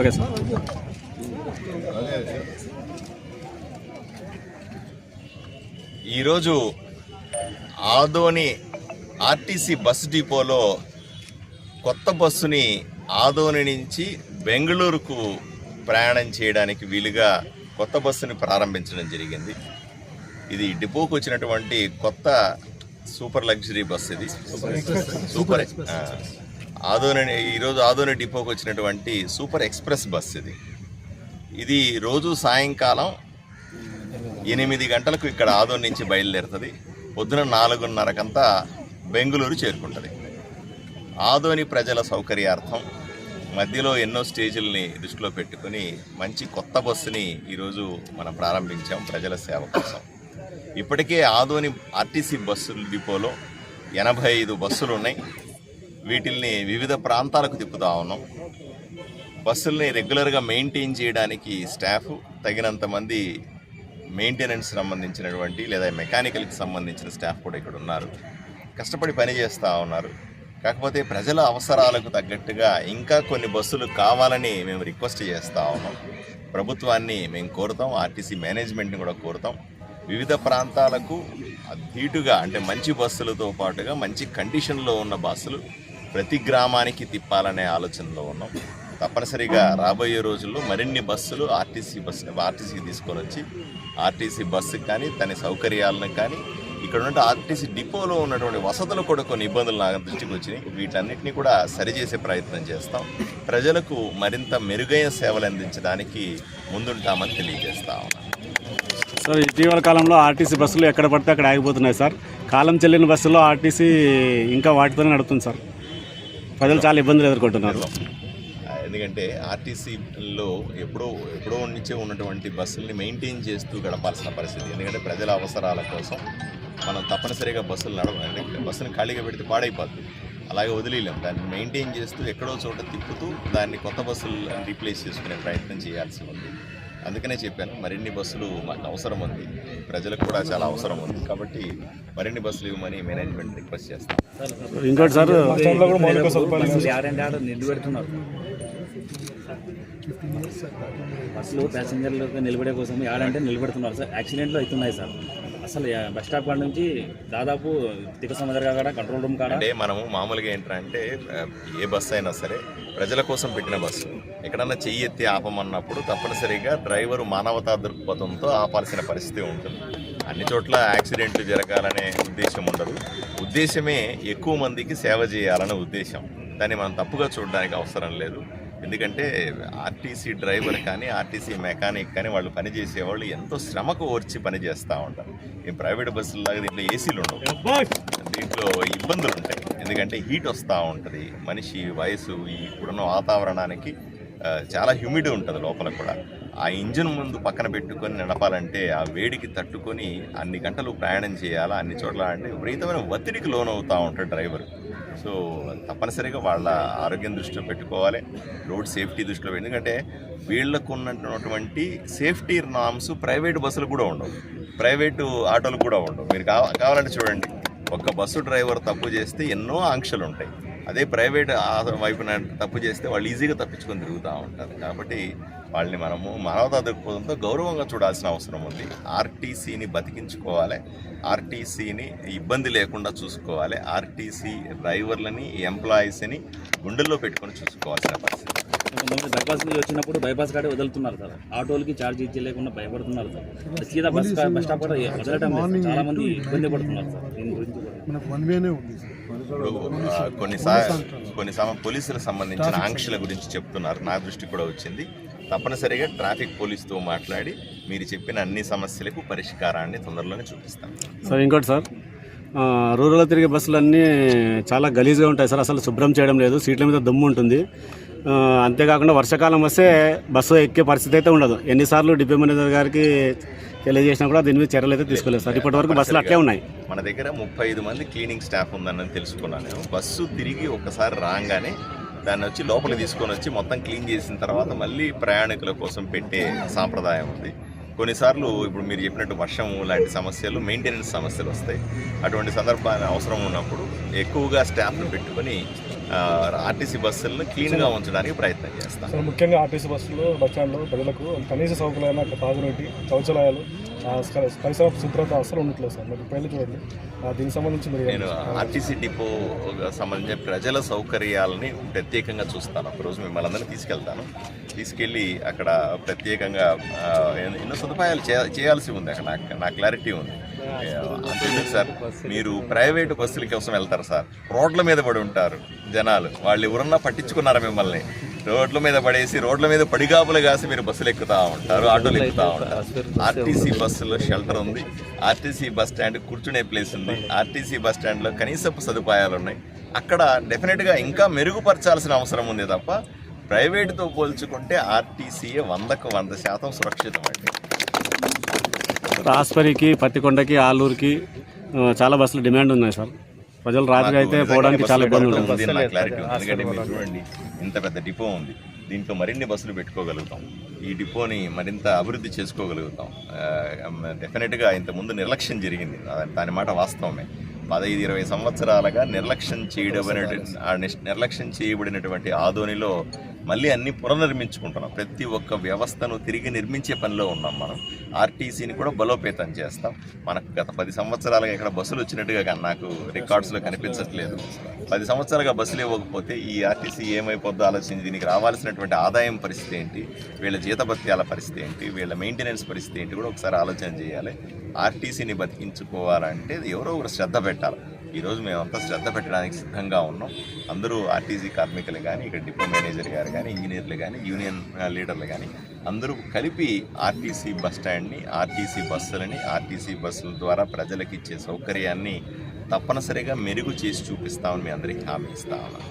Okay sir. ఈరోజు Adoni RTC bus డిపోలో కొత్త బస్సుని ఆదోని నుంచి బెంగళూరుకు ప్రయాణం చేయడానికి వీలుగా కొత్త బస్సుని ప్రారంభించడం జరిగింది. ఇది డిపోకు వచ్చినటువంటి కొత్త సూపర్ లగ్జరీ బస్ ఇది. సూపర్ ఆ, ఆదోని ఈరోజు ఆదోని డిపోకు వచ్చినటువంటి సూపర్ ఎక్స్ప్రెస్ బస్ ఇది. ఇది రోజు సాయంకాలం ఎనిమిది గంటలకు ఇక్కడ ఆదోని నుంచి బయలుదేరుతుంది. పొద్దున నాలుగున్నరకంతా బెంగళూరు చేరుకుంటుంది. ఆదోని ప్రజల సౌకర్యార్థం మధ్యలో ఎన్నో స్టేజీలని దృష్టిలో పెట్టుకుని మంచి కొత్త బస్సుని ఈరోజు మనం ప్రారంభించాం ప్రజల సేవ కోసం. ఇప్పటికే ఆదోని ఆర్టీసీ బస్సు డిపోలో ఎనభై ఐదు బస్సులు ఉన్నాయి వీటిల్ని వివిధ ప్రాంతాలకు తిప్పుతా ఉన్నాం. బస్సుల్ని రెగ్యులర్గా మెయింటైన్ చేయడానికి స్టాఫ్ తగినంత మంది మెయింటెనెన్స్ సంబంధించినటువంటి లేదా మెకానికల్కి సంబంధించిన స్టాఫ్ కూడా ఇక్కడ ఉన్నారు. కష్టపడి పని చేస్తూ ఉన్నారు. కాకపోతే ప్రజల అవసరాలకు తగ్గట్టుగా ఇంకా కొన్ని బస్సులు కావాలని మేము రిక్వెస్ట్ చేస్తూ ఉన్నాం. ప్రభుత్వాన్ని మేము కోరుతాం ఆర్టీసీ మేనేజ్మెంట్ని కూడా కోరుతాం. వివిధ ప్రాంతాలకు ధీటుగా అంటే మంచి బస్సులతో పాటుగా మంచి కండిషన్లో ఉన్న బస్సులు ప్రతి గ్రామానికి తిప్పాలనే ఆలోచనలో ఉన్నాం. తప్పనిసరిగా రాబోయే రోజుల్లో మరిన్ని బస్సులు ఆర్టీసీ బస్సు ఆర్టీసీకి తీసుకొని వచ్చి ఆర్టీసీ బస్సుకి కానీ తన సౌకర్యాలను కానీ ఇక్కడ ఉన్న ఆర్టీసీ డిపోలో ఉన్నటువంటి వసతులు కూడా కొన్ని ఇబ్బందులు నా దృష్టికి వచ్చినాయి. వీటన్నిటిని కూడా సరిచేసే ప్రయత్నం చేస్తాం. ప్రజలకు మరింత మెరుగైన సేవలు అందించడానికి ముందుంటామని తెలియజేస్తా సార్ ఇటీవల కాలంలో ఆర్టీసీ బస్సులు ఎక్కడ పడితే అక్కడ ఆగిపోతున్నాయి సార్. కాలం చెల్లిన బస్సులో ఆర్టీసీ ఇంకా వాటితోనే నడుపుతుంది సార్. ప్రజలు చాలా ఇబ్బందులు ఎదుర్కొంటున్నారు. ఎందుకంటే ఆర్టీసీలో ఎప్పుడో ఎప్పుడో నుంచే ఉన్నటువంటి బస్సుల్ని మెయింటైన్ చేస్తూ గడపాల్సిన పరిస్థితి. ఎందుకంటే ప్రజల అవసరాల కోసం మనం తప్పనిసరిగా బస్సులు నడవ అంటే బస్సును ఖాళీగా పెడితే పాడైపోతుంది అలాగే వదిలేయలేం. దాన్ని మెయింటైన్ చేస్తూ ఎక్కడో చోట తిప్పుతూ దాన్ని కొత్త బస్సులు రీప్లేస్ చేసుకునే ప్రయత్నం చేయాల్సి ఉంది. అందుకనే చెప్పాను మరిన్ని బస్సులు మాకు అవసరం ఉంది. ప్రజలకు కూడా చాలా అవసరం ఉంది. కాబట్టి మరిన్ని బస్సులు ఇవ్వమని మేనేజ్మెంట్ రిక్వెస్ట్ చేస్తాం. ఇంకోటి సార్ పెడుతున్నారు. బస్సులు ప్యాసింజర్లకు నిలబడే కోసం ఆడంటే నిలబెడుతున్నారు సార్. యాక్సిడెంట్లు అవుతున్నాయి సార్. అసలు బస్ స్టాప్ కాడ నుంచి దాదాపు తిక సముద్ర కాడ కంట్రోల్ రూమ్ కాడ. అంటే మనము మామూలుగా ఏంటంటే ఏ బస్సు అయినా సరే ప్రజల కోసం పెట్టిన బస్సు. ఎక్కడన్నా చెయ్యి ఎత్తి ఆపమన్నప్పుడు తప్పనిసరిగా డ్రైవరు మానవతా దృక్పథంతో ఆపాల్సిన పరిస్థితి ఉంటుంది. అన్ని చోట్ల యాక్సిడెంట్లు జరగాలనే ఉద్దేశం ఉండదు. ఉద్దేశమే ఎక్కువ మందికి సేవ చేయాలనే ఉద్దేశం. దాన్ని మనం తప్పుగా చూడడానికి అవసరం లేదు. ఎందుకంటే ఆర్టీసీ డ్రైవర్ కానీ ఆర్టీసీ మెకానిక్ కానీ వాళ్ళు పని చేసేవాళ్ళు ఎంతో శ్రమకు ఓర్చి పని చేస్తూ ఉంటారు. ఈ ప్రైవేట్ బస్సులాగా దీంట్లో ఏసీలు ఉండవు. దీంట్లో ఇబ్బందులు ఉంటాయి. ఎందుకంటే హీట్ వస్తూ ఉంటుంది. మనిషి వయసు ఇప్పుడున్న వాతావరణానికి చాలా హ్యూమిడ్ ఉంటుంది లోపల కూడా. ఆ ఇంజిన్ ముందు పక్కన పెట్టుకొని నడపాలంటే ఆ వేడికి తట్టుకొని అన్ని గంటలు ప్రయాణం చేయాలా అన్ని చోట్ల అంటే విపరీతమైన ఒత్తిడికి లోనవుతూ ఉంటాడు డ్రైవర్. సో తప్పనిసరిగా వాళ్ళ ఆరోగ్యం దృష్టిలో పెట్టుకోవాలి రోడ్ సేఫ్టీ దృష్టిలో ఎందుకంటే వీళ్ళకు ఉన్నటువంటి సేఫ్టీ నామ్స్ ప్రైవేట్ బస్సులు కూడా ఉండవు. ప్రైవేటు ఆటోలు కూడా ఉండవు. మీరు కావాలంటే చూడండి ఒక బస్సు డ్రైవర్ తప్పు చేస్తే ఎన్నో ఆంక్షలు ఉంటాయి అదే ప్రైవేట్ ఆ వైపున తప్పు చేస్తే వాళ్ళు ఈజీగా తప్పించుకొని తిరుగుతూ ఉంటారు. కాబట్టి వాళ్ళని మనము మానవతా దృక్పథంతో గౌరవంగా చూడాల్సిన అవసరం ఉంది. ఆర్టీసీని బతికించుకోవాలి. ఆర్టీసీని ఇబ్బంది లేకుండా చూసుకోవాలి. ఆర్టీసీ డ్రైవర్లని ఎంప్లాయీస్ని గుండెల్లో పెట్టుకొని చూసుకోవాల్సిన పరిస్థితి కొంతమంది బైపాస్ నుంచి వచ్చినప్పుడు బైపాస్ కాడే వదులుతున్నారు సార్. ఆటోలకి ఛార్జ్ ఇచ్చలేకుండా భయపడుతున్నారు సార్. సీదా బస్ బస్ స్టాప్ కూడా వదలటం చాలా మంది ఇబ్బంది పడుతున్నారు సార్. దీని గురించి కూడా. మనకు వన్ వేనే ఉంది సార్. ఇప్పుడు ఆ, కొన్నిసార్లు కొన్ని సమ పోలీసులకు సంబంధించిన ఆంక్షల గురించి చెప్తున్నారు. నా దృష్టికి కూడా వచ్చింది. తప్పనిసరిగా ట్రాఫిక్ పోలీసుతో మాట్లాడి మీరు చెప్పిన అన్ని సమస్యలకు పరిష్కారాన్ని తొందరలోనే చూపిస్తాం. సార్ ఇంకోటి సార్. ఆ, రూరల్లో తిరిగే బస్సులు అన్నీ చాలా గలీజ్గా ఉంటాయి సార్. అసలు శుభ్రం చేయడం లేదు. సీట్ల మీద దుమ్ము ఉంటుంది. అంతేకాకుండా వర్షాకాలం వస్తే బస్సు ఎక్కే పరిస్థితి అయితే ఉండదు. ఎన్నిసార్లు డిపో మేనేజర్ గారికి తెలియజేసినా కూడా దీని మీద చర్యలు అయితే తీసుకోలేదు సార్. ఇప్పటి వరకు బస్సులు అట్లే ఉన్నాయి. మన దగ్గర ముప్పై ఐదు మంది క్లీనింగ్ స్టాఫ్ ఉందని తెలుసుకున్నాను నేను. బస్సు తిరిగి ఒకసారి రాగానే దాన్ని వచ్చి లోపలికి తీసుకొని వచ్చి మొత్తం క్లీన్ చేసిన తర్వాత మళ్ళీ ప్రయాణికుల కోసం పెట్టే సాంప్రదాయం ఉంది. కొన్నిసార్లు ఇప్పుడు మీరు చెప్పినట్టు వర్షం లాంటి సమస్యలు మెయింటెనెన్స్ సమస్యలు వస్తాయి. అటువంటి సందర్భాన్ని అవసరం ఉన్నప్పుడు ఎక్కువగా స్టాఫ్ను పెట్టుకొని ఆర్టీసీ బస్సులను క్లీన్గా ఉంచడానికి ప్రయత్నం చేస్తాం. ముఖ్యంగా ఆర్టీసీ బస్సులో బస్ స్టాండ్లో ప్రజలకు కనీస సౌకర్యాలు అక్కడ తాగునీటి శౌచాలయాలు పరిసర శుభ్రత అసలు ఉండట్లేదు సార్. మీరు పైన చూడండి దీనికి సంబంధించి మీరు నేను ఆర్టీసీ డిపో సంబంధించిన ప్రజల సౌకర్యాలని ప్రత్యేకంగా చూస్తాను. ఒకరోజు మిమ్మల్ని అందరినీ తీసుకెళ్తాను. తీసుకెళ్ళి అక్కడ ప్రత్యేకంగా ఎన్నో సదుపాయాలు చేయ- చేయాల్సి ఉంది అక్కడ. నాకు నా క్లారిటీ ఉంది. సార్ మీరు ప్రైవేటు బస్సుల కోసం వెళ్తారు సార్. రోడ్ల మీద పడి ఉంటారు జనాలు. వాళ్ళు ఎవరన్నా పట్టించుకున్నారా మిమ్మల్ని? రోడ్ల మీద పడేసి రోడ్ల మీద పడిగాపులు కాసి మీరు బస్సులు ఎక్కుతా ఉంటారు ఆటోలు ఎక్కుతా ఉంటారు. ఆర్టీసీ బస్సులో షెల్టర్ ఉంది. ఆర్టీసీ బస్ స్టాండ్ కూర్చునే ప్లేస్ ఉంది. ఆర్టీసీ బస్ స్టాండ్లో కనీసపు సదుపాయాలు ఉన్నాయి. అక్కడ డెఫినెట్గా ఇంకా మెరుగుపరచాల్సిన అవసరం ఉంది తప్ప ప్రైవేటుతో పోల్చుకుంటే ఆర్టీసీయే వందకు వంద శాతం సురక్షితం అండి రాస్పరికి పత్తికొండకి ఆలూరుకి చాలా బస్సులు డిమాండ్ ఉన్నాయి సార్. ప్రజలు రాత్రి అయితే పోవడానికి చాలా ఇబ్బంది ఉంటుంది. ఉంది నాకు క్లారిటీ ఉంది. ఎందుకంటే మీరు చూడండి ఇంత పెద్ద డిపో ఉంది. దీంట్లో మరిన్ని బస్సులు పెట్టుకోగలుగుతాం. ఈ డిపోని మరింత అభివృద్ధి చేసుకోగలుగుతాం. డెఫినెట్గా ఇంత ముందు నిర్లక్ష్యం జరిగింది. దాని మాట వాస్తవమే. పదహైదు ఇరవై సంవత్సరాలుగా నిర్లక్ష్యం చేయడం నిర్లక్ష్యం చేయబడినటువంటి ఆదోనిలో మళ్ళీ అన్ని పునర్నిర్మించుకుంటున్నాం. ప్రతి ఒక్క వ్యవస్థను తిరిగి నిర్మించే పనిలో ఉన్నాం మనం. ఆర్టీసీని కూడా బలోపేతం చేస్తాం. మనకు గత పది సంవత్సరాలుగా ఇక్కడ బస్సులు వచ్చినట్టుగా నాకు రికార్డ్స్లో కనిపించట్లేదు. పది సంవత్సరాలుగా బస్సులు ఇవ్వకపోతే ఈ ఆర్టీసీ ఏమైపోద్దో ఆలోచించి దీనికి రావాల్సినటువంటి ఆదాయం పరిస్థితి ఏంటి? వీళ్ళ జీతభత్యాల పరిస్థితి ఏంటి? వీళ్ళ మెయింటెనెన్స్ పరిస్థితి ఏంటి? కూడా ఒకసారి ఆలోచన చేయాలి. ఆర్టీసీని బతికించుకోవాలంటే ఎవరో ఒకరు శ్రద్ధ పెట్టాలి. ఈరోజు మేమంతా శ్రద్ధ పెట్టడానికి సిద్ధంగా ఉన్నాం. అందరూ ఆర్టీసీ కార్మికులు కానీ ఇక్కడ డిపో మేనేజర్ గారు కానీ ఇంజనీర్లు కానీ యూనియన్ లీడర్లు కానీ అందరూ కలిపి ఆర్టీసీ బస్ స్టాండ్ని ఆర్టీసీ బస్సులని ఆర్టీసీ బస్సుల ద్వారా ప్రజలకు ఇచ్చే సౌకర్యాన్ని తప్పనిసరిగా మెరుగు చేసి చూపిస్తామని మీ అందరికీ హామీ ఇస్తా ఉన్నాను.